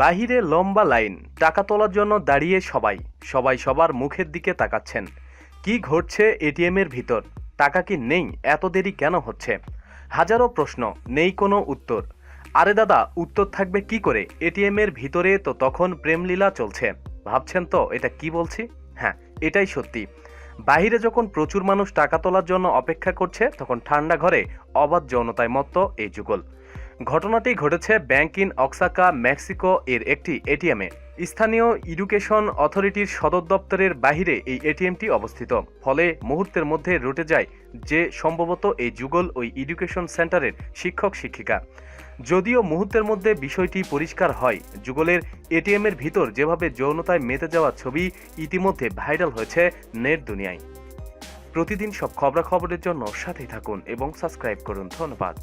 বাহিরে লম্বা লাইন, টাকা তোলার জন্য দাঁড়িয়ে সবাই সবাই সবার মুখের দিকে তাকাচ্ছেন। কি ঘটছে এটিএমের ভিতর? টাকা কি নেই? এত দেরি কেন হচ্ছে? হাজারো প্রশ্ন, নেই কোনো উত্তর। আরে দাদা, উত্তর থাকবে কি করে? এটিএমের ভিতরে তো তখন প্রেমলীলা চলছে। ভাবছেন তো, এটা কি বলছি? হ্যাঁ এটাই সত্যি। বাইরে যখন প্রচুর মানুষ টাকা তোলার জন্য অপেক্ষা করছে, তখন ঠান্ডা ঘরে অবাধ যৌনতায় মত্ত এই যুগল। ঘটনাটি ঘটেছে ব্যাংক ইন অক্সাকা, মেক্সিকো এর একটি এটিএমে স্থানীয় এডুকেশন অথরিটির সদর দপ্তরের বাহিরে এই এটিএমটি অবস্থিত। ফলে মুহূর্তের মধ্যে রটে যায় যে সম্ভবত এই যুগল ওই এডুকেশন সেন্টারের শিক্ষক, শিক্ষিকা। যদিও মুহূর্তের মধ্যে বিষয়টি পরিষ্কার হয়, যুগলের এটিএমের ভিতর যেভাবে যৌনতায় মেতে যাওয়া ছবি ইতিমধ্যে ভাইরাল হয়েছে নেট দুনিয়ায়। প্রতিদিন সব খবরাখবরের জন্য সাথেই থাকুন এবং সাবস্ক্রাইব করুন। ধন্যবাদ।